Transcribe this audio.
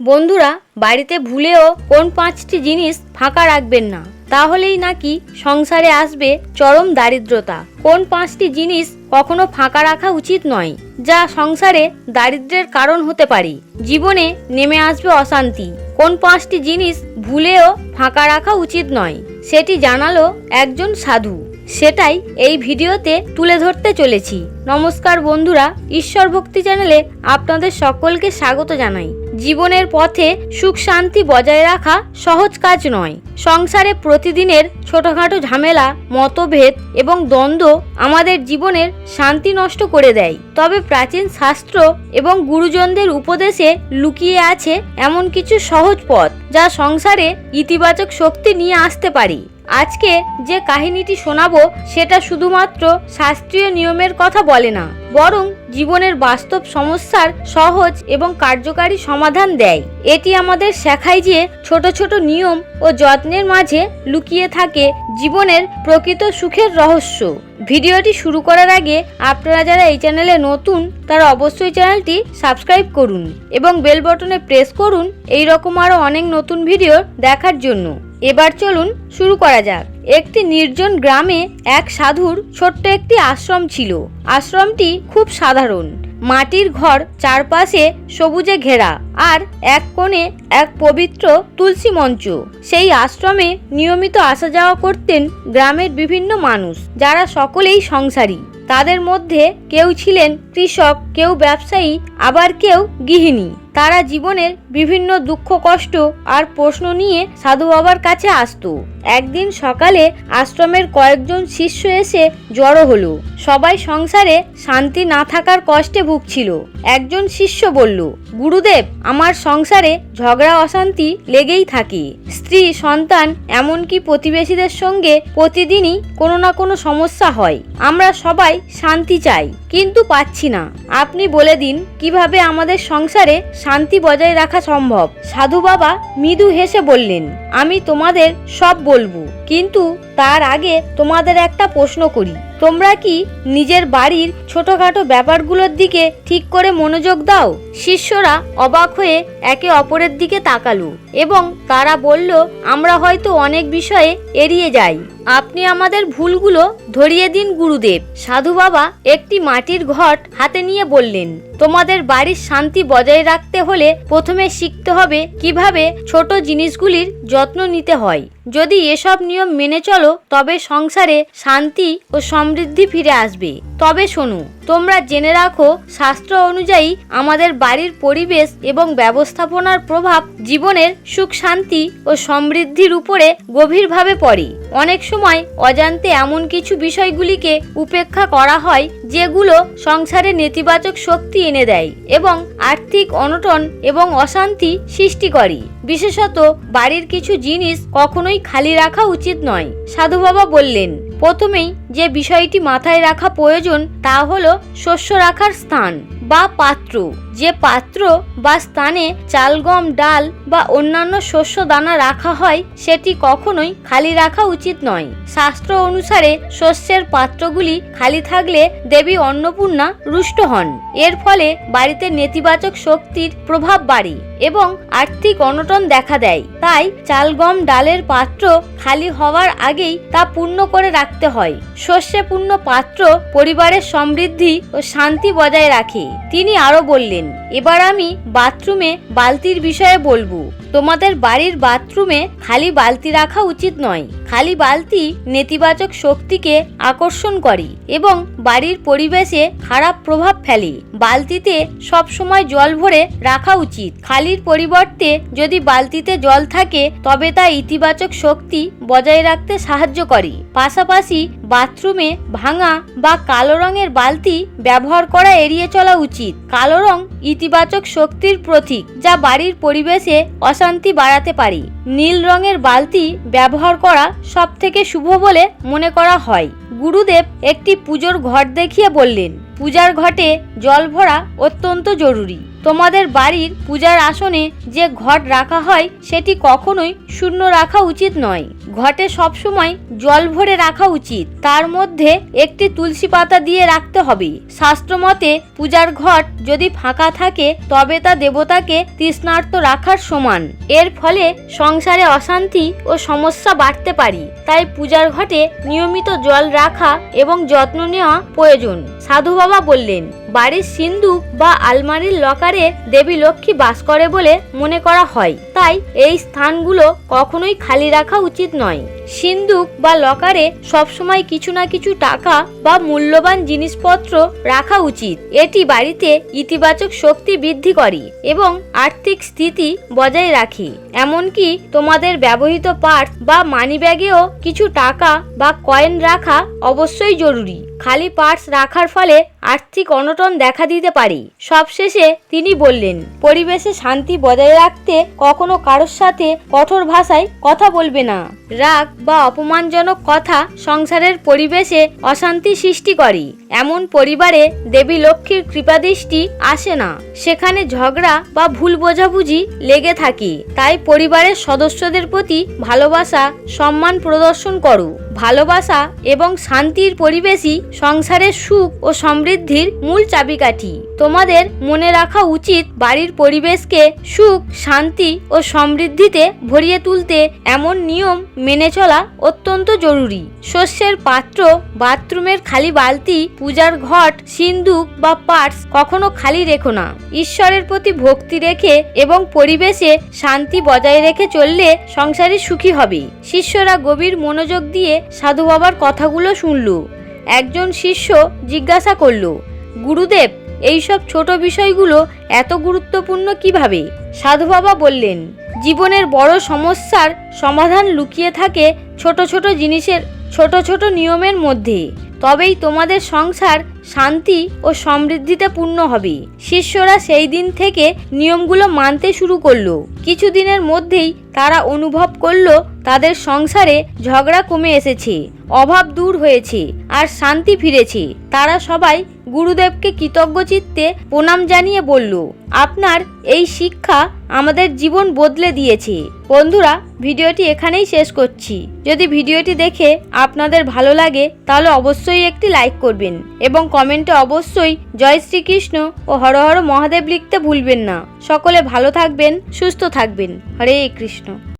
বন্ধুরা, বাড়িতে ভুলেও কোন পাঁচটি জিনিস ফাঁকা রাখবেন না। তাহলেই নাকি সংসারে আসবে চরম দারিদ্রতা। কোন পাঁচটি জিনিস কখনো ফাঁকা রাখা উচিত নয়, যা সংসারে দারিদ্রের কারণ হতে পারে। জীবনে নেমে আসবে অশান্তি। কোন পাঁচটি জিনিস ভুলেও ফাঁকা রাখা উচিত নয়, সেটি জানালো একজন সাধু। সেটাই এই ভিডিওতে তুলে ধরতে চলেছি। নমস্কার বন্ধুরা, ঈশ্বর ভক্তি চ্যানেলে আপনাদের সকলকে স্বাগত জানাই। জীবনের পথে সুখ শান্তি বজায় রাখা সহজ কাজ নয়। সংসারে প্রতিদিনের ছোটখাটো ঝামেলা, মতভেদ এবং দ্বন্দ্ব আমাদের জীবনের শান্তি নষ্ট করে দেয়। তবে প্রাচীন শাস্ত্র এবং গুরুজনদের উপদেশে লুকিয়ে আছে এমন কিছু সহজ পথ যা সংসারে ইতিবাচক শক্তি নিয়ে আসতে পারে। আজকে যে কাহিনীটি শোনাবো সেটা শুধুমাত্র শাস্ত্রীয় নিয়মের কথা বলে না, বরং জীবনের বাস্তব সমস্যার সহজ এবং কার্যকারী সমাধান দেয়। এটি আমাদের শেখায় যে ছোট ছোট নিয়ম ও যত্নের মাঝে লুকিয়ে থাকে জীবনের প্রকৃত সুখের রহস্য। ভিডিওটি শুরু করার আগে আপনারা যারা এই চ্যানেলে নতুন, তারা অবশ্যই চ্যানেলটি সাবস্ক্রাইব করুন এবং বেল বটনে প্রেস করুন এই রকম আরও অনেক নতুন ভিডিও দেখার জন্য। এবার চলুন শুরু করা যাক। একটি নির্জন গ্রামে এক সাধুর ছোট্ট একটি আশ্রম ছিল। আশ্রমটি খুব সাধারণ। মাটির ঘর চারপাশে সবুজে ঘেরা আর এক কোণে এক পবিত্র তুলসী মঞ্চ। সেই আশ্রমে নিয়মিত আসা যাওয়া করতেন গ্রামের বিভিন্ন মানুষ, যারা সকলেই সংসারী। তাদের মধ্যে কেউ ছিলেন কৃষক, কেউ ব্যবসায়ী, আবার কেউ গৃহিণী। তারা জীবনের বিভিন্ন দুঃখ, কষ্ট আর প্রশ্ন নিয়ে সাধু বাবার কাছে আসতো। একদিন সকালে আশ্রমের কয়েকজন শিষ্য এসে জড়ো হলো। সবাই সংসারে শান্তি না থাকার কষ্টে ভুগছিল। একজন শিষ্য বলল, গুরুদেব, আমার সংসারে ঝগড়া, অশান্তি লেগেই থাকে। স্ত্রী, সন্তান, এমনকি প্রতিবেশীদের সঙ্গে প্রতিদিনই কোনো না কোনো সমস্যা হয়। আমরা সবাই শান্তি চাই, কিন্তু পাচ্ছি না। আপনি বলে দিন, কীভাবে আমাদের সংসারে শান্তি বজায় রাখা সম্ভব। সাধু বাবা মৃদু হেসে বললেন আমি তোমাদের সব বলব। কিন্তু তার আগে তোমাদের একটা প্রশ্ন করি। তোমরা কি নিজের বাড়ির ছোটখাটো ব্যাপারগুলোর দিকে ঠিক করে মনোযোগ দাও? শিষ্যরা অবাক হয়ে একে অপরের দিকে তাকালো এবং তারা বলল, আমরা হয়তো অনেক বিষয়ে এড়িয়ে যাই। আপনি আমাদের ভুলগুলো ধরিয়ে দিন, গুরুদেব। সাধু বাবা একটি মাটির ঘট হাতে নিয়ে বললেন, তোমাদের বাড়ির শান্তি বজায় রাখতে হলে প্রথমে শিখতে হবে কীভাবে ছোট জিনিসগুলির যত্ন নিতে হয়। যদি এসব নিয়ম মেনে চলো তবে সংসারে শান্তি ও সমৃদ্ধি ফিরে আসবে। তবে শোনো। তোমরা জেনে রাখো, শাস্ত্র অনুযায়ী আমাদের বাড়ির পরিবেশ এবং ব্যবস্থাপনার প্রভাব জীবনের সুখ, শান্তি ও সমৃদ্ধির উপরে গভীরভাবে পড়ে। অনেক সময় অজান্তে এমন কিছু বিষয়গুলিকে উপেক্ষা করা হয়, যেগুলো সংসারে নেতিবাচক শক্তি এনে দেয় এবং আর্থিক অনটন এবং অশান্তি সৃষ্টি করে। বিশেষত বাড়ির কিছু জিনিস কখনোই খালি রাখা উচিত নয় সাধু বাবা বললেন। প্রথমেই যে বিষয়টি মাথায় রাখা প্রয়োজন তা হলো শস্য রাখার স্থান বা পাত্র। যে পাত্র বা স্থানে চাল, গম, ডাল বা অন্যান্য শস্য দানা রাখা হয়, সেটি কখনোই খালি রাখা উচিত নয়। শাস্ত্র অনুসারে শস্যের পাত্রগুলি খালি থাকলে দেবী অন্নপূর্ণা রুষ্ট হন। এর ফলে বাড়িতে নেতিবাচক শক্তির প্রভাব বাড়ে এবং আর্থিক অনটন দেখা দেয়। তাই চাল, গম, ডালের পাত্র খালি হওয়ার আগেই তা পূর্ণ করে রাখতে হয়। শস্যে পূর্ণ পাত্র পরিবারের সমৃদ্ধি ও শান্তি বজায় রাখে। তিনি আরও বললেন এবার আমি বাথরুমে বালতির বিষয়ে বলব। তোমাদের বাড়ির বাথরুমে খালি বালতি রাখা উচিত নয়। খালি বালতি নেতিবাচক শক্তিকে আকর্ষণ করে এবং বাড়ির পরিবেশে খারাপ প্রভাব ফেলে। বালতিতে সব সময় জল ভরে রাখা উচিত। খালির পরিবর্তে যদি বালতিতে জল থাকে, তবে তা ইতিবাচক শক্তি বজায় রাখতে সাহায্য করে। পাশাপাশি বাথরুমে ভাঙা বা কালো রঙের বালতি ব্যবহার করা এড়িয়ে চলা উচিত। কালো রং ইতিবাচক শক্তির প্রতীক, যা বাড়ির পরিবেশে অশান্তি বাড়াতে পারে। নীল রঙের বালতি ব্যবহার করা সব থেকে শুভ বলে মনে করা হয়। গুরুদেব একটি পুজোর ঘট দেখিয়ে বললেন, পূজার ঘটে জল ভরা অত্যন্ত জরুরি। তোমাদের বাড়ির পূজার আসনে যে ঘট রাখা হয়, সেটি কখনোই শূন্য রাখা উচিত নয়। ঘটে সবসময় জল ভরে রাখা উচিত। তার মধ্যে একটি তুলসী পাতা দিয়ে রাখতে হবে। শাস্ত্রমতে পূজার ঘট যদি ফাঁকা থাকে, তবে তা দেবতাকে তৃষ্ণার্ত রাখার সমান। এর ফলে সংসারে অশান্তি ও সমস্যা বাড়তে পারি। তাই পূজার ঘটে নিয়মিত জল রাখা এবং যত্ন নেওয়া প্রয়োজন। সাধু বাবা বললেন বাড়ির সিন্ধুক বা আলমারির লকারে দেবী লক্ষ্মী বাস করে বলে মনে করা হয়। তাই এই স্থানগুলো কখনোই খালি রাখা উচিত নয়। সিন্ধুক বা লকারে সবসময় কিছু না কিছু টাকা বা মূল্যবান জিনিসপত্র রাখা উচিত। এটি বাড়িতে ইতিবাচক শক্তি বৃদ্ধি করে এবং আর্থিক স্থিতি বজায় রাখে। এমনকি তোমাদের ব্যবহৃত পার্স বা মানিব্যাগেও কিছু টাকা বা কয়েন রাখা অবশ্যই জরুরি। খালি পার্স রাখার ফলে আর্থিক অনটন দেখা দিতে পারে। সবশেষে তিনি বললেন, পরিবেশে শান্তি বজায় রাখতে কখনো কারোর সাথে কঠোর ভাষায় কথা বলবে না। রাগ বা অপমানজনক কথা সংসারের পরিবেশে অশান্তি সৃষ্টি করে। এমন পরিবারে দেবী লক্ষ্মীর কৃপাদৃষ্টি আসে না। সেখানে ঝগড়া বা ভুল বোঝাবুঝি লেগে থাকি। তাই পরিবারের সদস্যদের প্রতি ভালোবাসা, সম্মান প্রদর্শন করো। ভালোবাসা এবং শান্তির পরিবেশই সংসারের সুখ ও সমৃদ্ধির মূল চাবিকাঠি। তোমাদের মনে রাখা উচিত বাড়ির পরিবেশকে সুখ, শান্তি ও সমৃদ্ধিতে ভরিয়ে তুলতে এমন নিয়ম মেনে চলা অত্যন্ত জরুরি। শস্যের পাত্র, বাথরুমের খালি বালতি, পূজার ঘট, সিন্দুক বা পার্স কখনো খালি রেখো না। ঈশ্বরের প্রতি ভক্তি রেখে এবং পরিবেশে শান্তি বজায় রেখে চললে সংসারে সুখী হবে। শিষ্যরা গভীর মনোযোগ দিয়ে সাধু বাবার কথাগুলো শুনল। একজন শিষ্য জিজ্ঞাসা করল, গুরুদেব, এইসব ছোট বিষয়গুলো এত গুরুত্বপূর্ণ কীভাবে? সাধু বাবা বললেন, জীবনের বড় সমস্যার সমাধান লুকিয়ে থাকে ছোট ছোট জিনিসের ছোট ছোট নিয়মের মধ্যে। তবেই তোমাদের সংসার শান্তি ও সমৃদ্ধিতে পূর্ণ হবে। শিষ্যরা সেই দিন থেকে নিয়মগুলো মানতে শুরু করল। কিছুদিনের মধ্যেই তারা অনুভব করল তাদের সংসারে ঝগড়া কমে এসেছে, অভাব দূর হয়েছে আর শান্তি ফিরেছে। তারা সবাই গুরুদেবকে কৃতজ্ঞ চিত্তে প্রণাম জানিয়ে বলল, আপনার এই শিক্ষা আমাদের জীবন বদলে দিয়েছে। বন্ধুরা, ভিডিওটি এখানেই শেষ করছি। যদি ভিডিওটি দেখে আপনাদের ভালো লাগে, তাহলে অবশ্যই একটি লাইক করবেন এবং কমেন্টে অবশ্যই জয় শ্রীকৃষ্ণ ও হর হর মহাদেব লিখতে ভুলবেন না। সকলে ভালো থাকবেন, সুস্থ থাকবেন। হরে কৃষ্ণ।